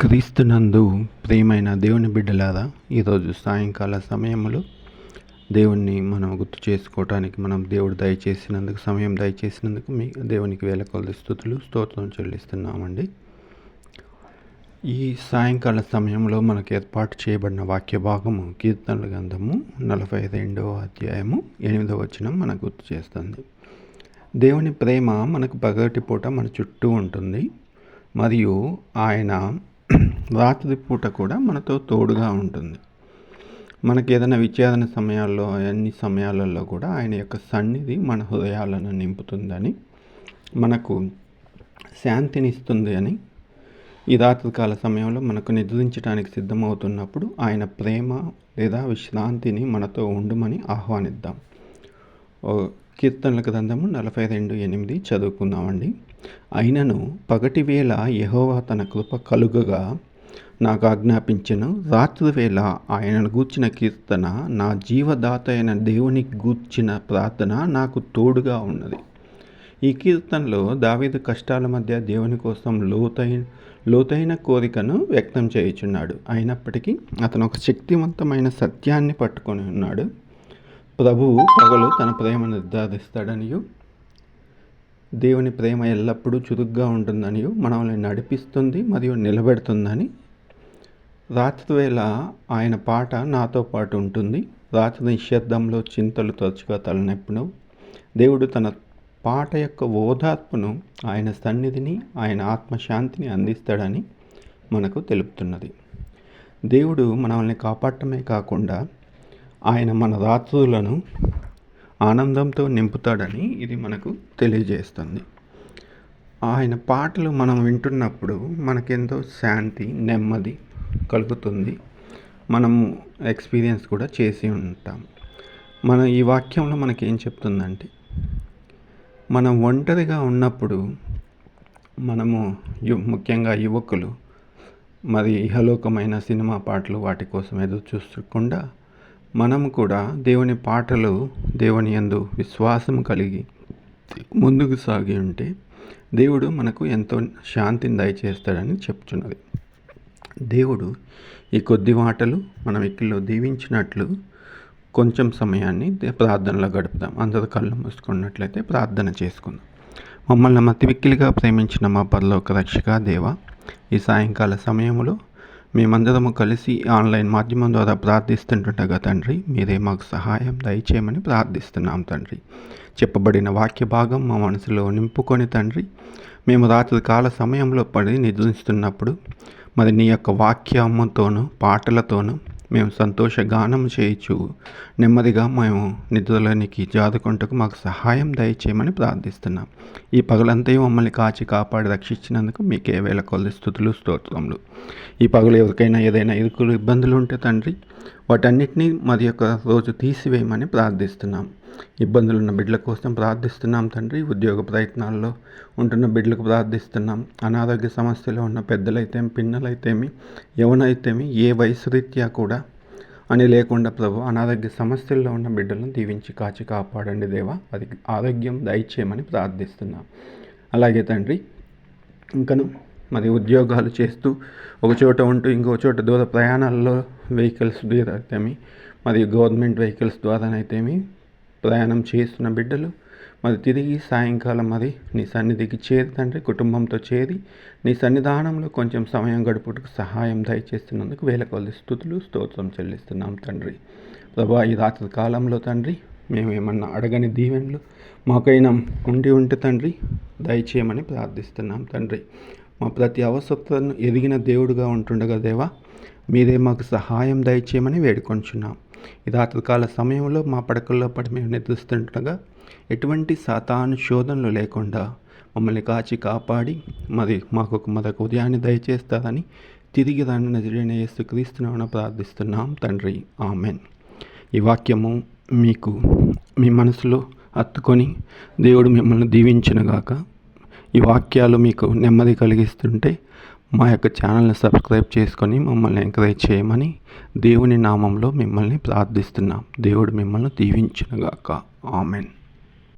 క్రీస్తునందు ప్రియమైన దేవుని బిడ్డలారా ఈరోజు సాయంకాల సమయంలో దేవుణ్ణి మనం గుర్తు చేసుకోవటానికి మనం దేవుడు దయచేసినందుకు సమయం దయచేసినందుకు మీ దేవునికి వేల కొలది స్థుతులు స్తోత్రం చెల్లిస్తున్నామండి. ఈ సాయంకాల సమయంలో మనకు ఏర్పాటు చేయబడిన వాక్య భాగము కీర్తనల గ్రంథము నలభై రెండవ అధ్యాయము ఎనిమిదవ వచనం మనకు గుర్తు చేస్తుంది. దేవుని ప్రేమ మనకు పగటి పూట మన చుట్టూ ఉంటుంది. మరియు ఆయన రాత్రి పూట కూడా మనతో తోడుగా ఉంటుంది. మనకి ఏదైనా విచారణ సమయాల్లో అన్ని సమయాలలో కూడా ఆయన యొక్క సన్నిధి మన హృదయాలను నింపుతుందని మనకు శాంతిని ఇస్తుంది అని ఈ రాత్రికాల సమయంలో మనకు నిద్రించడానికి సిద్ధమవుతున్నప్పుడు ఆయన ప్రేమ లేదా విశ్రాంతిని మనతో ఉండుమని ఆహ్వానిద్దాం. ఓ కీర్తనల గ్రంథము నలభై రెండు ఎనిమిది చదువుకుందామండి. అయినను పగటివేళ యహోవా తన కృప కలుగగా నాకు ఆజ్ఞాపించను రాత్రివేళ ఆయనను గూర్చిన కీర్తన నా జీవదాత అయిన దేవునికి గూర్చిన ప్రార్థన నాకు తోడుగా ఉన్నది. ఈ కీర్తనలో దావీదు కష్టాల మధ్య దేవుని కోసం లోతైన లోతైన కోరికను వ్యక్తం చేయుచున్నాడు. అయినప్పటికీ అతను ఒక శక్తివంతమైన సత్యాన్ని పట్టుకొని ఉన్నాడు. ప్రభువు పగలు తన ప్రేమ నిర్ధారిస్తాడనియు. దేవుని ప్రేమ ఎల్లప్పుడూ చురుగ్గా ఉంటుందనియు. మనల్ని నడిపిస్తుంది మరియు నిలబెడుతుందని రాత్రివేళ ఆయన పాట నాతో పాటు ఉంటుంది. రాత్రి నిశ్శబ్దంలో చింతలు తరచుగా తలనొప్పును దేవుడు తన పాట యొక్క ఓదార్పును ఆయన సన్నిధిని ఆయన ఆత్మశాంతిని అందిస్తాడని మనకు తెలుపుతున్నది. దేవుడు మనల్ని కాపాడటమే కాకుండా ఆయన మన రాత్రులను ఆనందంతో నింపుతాడని ఇది మనకు తెలియజేస్తుంది. ఆయన పాటలు మనం వింటున్నప్పుడు మనకెంతో శాంతి నెమ్మది కలుగుతుంది. మనము ఎక్స్పీరియన్స్ కూడా చేసి ఉంటాం. మన ఈ వాక్యంలో మనకి ఏం చెప్తుందంటే మనం ఒంటరిగా ఉన్నప్పుడు మనము యు ముఖ్యంగా యువకులు మరి ఇహలోకమైన సినిమా పాటలు వాటి కోసం ఎదురు చూసుకుండా మనము కూడా దేవుని పాటలు దేవుని యందు విశ్వాసం కలిగి ముందుకు సాగి ఉంటే దేవుడు మనకు ఎంతో శాంతిని దయచేస్తాడని చెప్తున్నది. దేవుడు ఈ కొద్ది మాటలు మనం వ్యక్తిలో దీవించినట్లు కొంచెం సమయాన్ని ప్రార్థనలో గడుపుదాం. అందరూ కళ్ళు మూసుకున్నట్లయితే ప్రార్థన చేసుకుందాం. మమ్మల్ని మతివిక్కిలిగా ప్రేమించిన మా పరలోక రక్షక దేవ ఈ సాయంకాల సమయంలో మేమందరము కలిసి ఆన్లైన్ మాధ్యమం ద్వారా ప్రార్థిస్తుంటుండగా తండ్రి మీరే మాకు సహాయం దయచేయమని ప్రార్థిస్తున్నాం తండ్రి. చెప్పబడిన వాక్య భాగం మా మనసులో నింపుకొని తండ్రి మేము రాత్రి కాల సమయంలో పడి నిద్రిస్తున్నప్పుడు మరి నీ యొక్క వాక్యముతోనూ పాటలతోనూ మేము సంతోషగానం చేయొచ్చు నెమ్మదిగా మేము నిధులనికి జాదుకుంటకు మాకు సహాయం దయచేయమని ప్రార్థిస్తున్నాం. ఈ పగలంతయు మమ్మల్ని కాచి కాపాడి రక్షించినందుకు మీకే వేల కొలది స్థుతులు స్తోత్రములు. ఈ పగలు ఎవరికైనా ఏదైనా ఇరుకులు ఇబ్బందులు ఉంటే తండ్రి వాటన్నిటినీ మరి యొక్క రోజు తీసివేయమని ప్రార్థిస్తున్నాం. ఇబ్బందులు ఉన్న బిడ్డల కోసం ప్రార్థిస్తున్నాం తండ్రి. ఉద్యోగ ప్రయత్నాల్లో ఉంటున్న బిడ్డలకు ప్రార్థిస్తున్నాం. అనారోగ్య సమస్యలో ఉన్న పెద్దలైతేమి పిన్నలైతేమి ఎవనైతేమి ఏ వయసు రీత్యా కూడా అని లేకుండా ప్రభు అనారోగ్య సమస్యల్లో ఉన్న బిడ్డలను దీవించి కాచి కాపాడండి దేవా. అది ఆరోగ్యం దయచేయమని ప్రార్థిస్తున్నాం. అలాగే తండ్రి ఇంకను మరి ఉద్యోగాలు చేస్తూ ఒక చోట ఉంటూ ఇంకో చోట దూర ప్రయాణాల్లో వెహికల్స్ ద్వారా అయితేమి మరియు గవర్నమెంట్ వెహికల్స్ ద్వారానైతేమి ప్రయాణం చేస్తున్న బిడ్డలు మరి తిరిగి సాయంకాలం మరి నీ సన్నిధికి చేరి తండ్రి కుటుంబంతో చేరి నీ సన్నిధానంలో కొంచెం సమయం గడుపుటకు సహాయం దయచేస్తున్నందుకు వేల కొద్ది స్థుతులు స్తోత్రం చెల్లిస్తున్నాం తండ్రి. ప్రభా ఈ రాత్రి కాలంలో తండ్రి మేము ఏమన్నా అడగని దీవెనలు మాకైనా ఉండి ఉంటే తండ్రి దయచేయమని ప్రార్థిస్తున్నాం తండ్రి. మా ప్రతి అవసరతను ఎదిగిన దేవుడుగా ఉంటుండగా దేవా మీరే మాకు సహాయం దయచేయమని వేడుకొంచున్నాం. ఈ రాత్రికాల సమయంలో మా పడకల్లో పడి మేము నిద్రిస్తుండగా ఎటువంటి సాతాను శోధనలు లేకుండా మమ్మల్ని కాచి కాపాడి మరి మాకు ఒక మరొక ఉదయాన్ని దయచేస్తారని తిరిగి రాని నజరైన యేసు ప్రార్థిస్తున్నాం తండ్రి. ఆమెన్. ఈ వాక్యము మీకు మీ మనసులో హత్తుకొని దేవుడు మిమ్మల్ని దీవించినగాక. ఈ వాక్యాలు మీకు నెమ్మది కలిగిస్తుంటే మా యొక్క ఛానల్ని సబ్స్క్రైబ్ చేసుకొని మమ్మల్ని ఎంకరేజ్ చేయమని దేవుని నామంలో మిమ్మల్ని ప్రార్థిస్తున్నాం. దేవుడు మిమ్మల్ని దీవించినగాక. ఆమెన్.